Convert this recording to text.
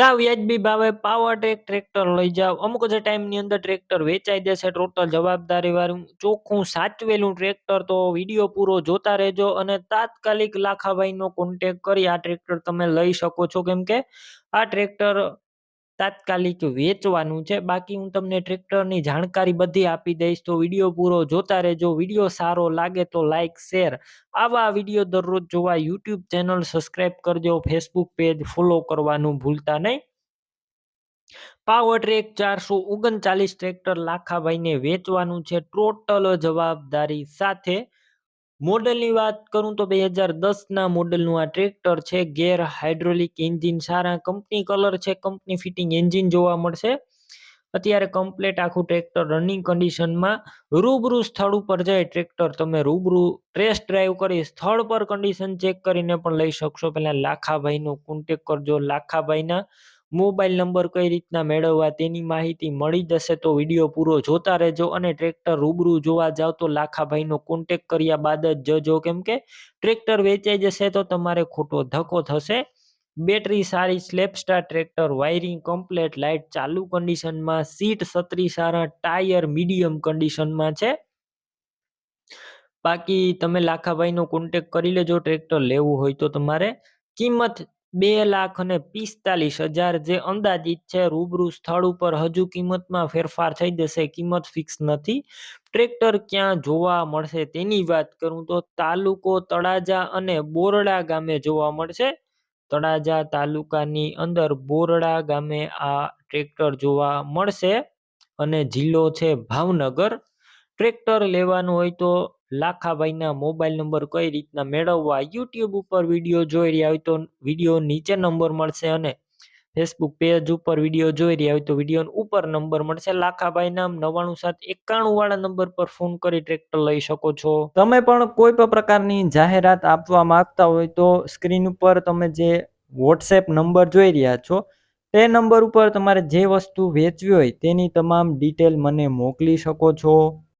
સાવ વ્યાજબી ભાવે પાવર ટ્રેક ટ્રેક્ટર લઈ જાવ અમુક જ ટાઈમની અંદર ટ્રેક્ટર વેચાઈ દેશે. ટોટલ જવાબદારી વાળું, ચોખ્ખું, સાચવેલું ટ્રેક્ટર તો વીડિયો પૂરો જોતા રહેજો અને તાત્કાલિક લાખાભાઈનો કોન્ટેક કરી આ ટ્રેક્ટર તમે લઈ શકો છો. કેમ કે આ ટ્રેક્ટર તાત્કાલિક વેચવાનું છે. બાકી હું તમને ટ્રેક્ટરની જાણકારી બધી આપી દઈશ. તો વીડિયો પૂરો જોતા રહેજો. વીડિયો સારો લાગે તો લાઇક શેર આવા વીડિયો દરરોજ જોવા યુટ્યુબ ચેનલ સબસ્ક્રાઈબ કરજો. ફેસબુક પેજ ફોલો કરવાનું ભૂલતા નહીં. પાવર ટ્રેક ચારસો ઓગણચાલીસ ટ્રેક્ટર લાખાભાઈને વેચવાનું છે. ટોટલ જવાબદારી સાથે મોડલની વાત કરું તો બે હજાર દસના મોડલનું આ ટ્રેક્ટર છે, ગેર હાઇડ્રોલિક એન્જિન. સારા કંપની કલર છે, કંપની ફિટિંગ એન્જિન જોવા મળશે. અત્યારે કમ્પ્લેટ આખું ટ્રેક્ટર રનિંગ કન્ડિશનમાં રૂબરૂ સ્થળ ઉપર જાય. ટ્રેક્ટર તમે રૂબરૂ ટ્રેસ ડ્રાઈવ કરી સ્થળ પર કન્ડિશન ચેક કરીને પણ લઈ શકશો. પહેલાં લાખાભાઈનો કોન્ટેક કરજો. લાખાભાઈના મોબાઈલ નંબર કઈ રીતના મેળવવા તેની માહિતી મળી જશે તો વીડિયો પૂરો જોતા રહેજો અને ટ્રેક્ટર રૂબરૂ જોવા જાઓ તો લાખાભાઈનો કોન્ટેક કર્યા બાદ જ જજો. કેમ કે ટ્રેક્ટર વેચાઈ જશે તો તમારે ખોટો ધક્કો થશે. બેટરી સારી સ્લેપસ્ટાર ટ્રેક્ટર વાયરિંગ કમ્પ્લેટ લાઇટ ચાલુ કન્ડિશનમાં સીટ સત્રી સારા ટાયર મીડિયમ કન્ડિશનમાં છે. બાકી તમે લાખાભાઈનો કોન્ટેક કરી લેજો, ટ્રેક્ટર લેવું હોય તો તમારે. કિંમત બે લાખ અને પિસ્તાલીસ હજાર જે અંદાજિત છે, રૂબરૂ સ્થળ ઉપર હજુ કિંમતમાં ફેરફાર થઈ જશે, કિંમત ફિક્સ નથી. ટ્રેક્ટર ક્યાં જોવા મળશે તેની વાત કરું તો તાલુકો તળાજા અને બોરડા ગામે જોવા મળશે. તળાજા તાલુકાની અંદર બોરડા ગામે આ ટ્રેક્ટર જોવા મળશે અને જિલ્લો છે ભાવનગર. ટ્રેક્ટર લેવાનું હોય તો લાખાભાઈના મોબાઈલ નંબર કઈ રીતના મેળવવા યુટ્યુબ ઉપર વીડિયો જોઈ રહ્યા હોય તો વીડિયો નીચે નંબર મળશે અને ફેસબુક પેજ ઉપર વીડિયો જોઈ રહ્યા હોય તો વીડિયો ઉપર નંબર મળશે. લાખાભાઈ નામ નવાણું સાત એકાણું વાળા નંબર પર ફોન કરી ટ્રેક્ટર લઈ શકો છો. તમે પણ કોઈ પણ પ્રકારની જાહેરાત આપવા માંગતા હોય તો સ્ક્રીન ઉપર તમે જે વોટ્સએપ નંબર જોઈ રહ્યા છો, તે નંબર ઉપર તમારે જે વસ્તુ વેચવી હોય તેની તમામ ડિટેલ મને મોકલી શકો છો.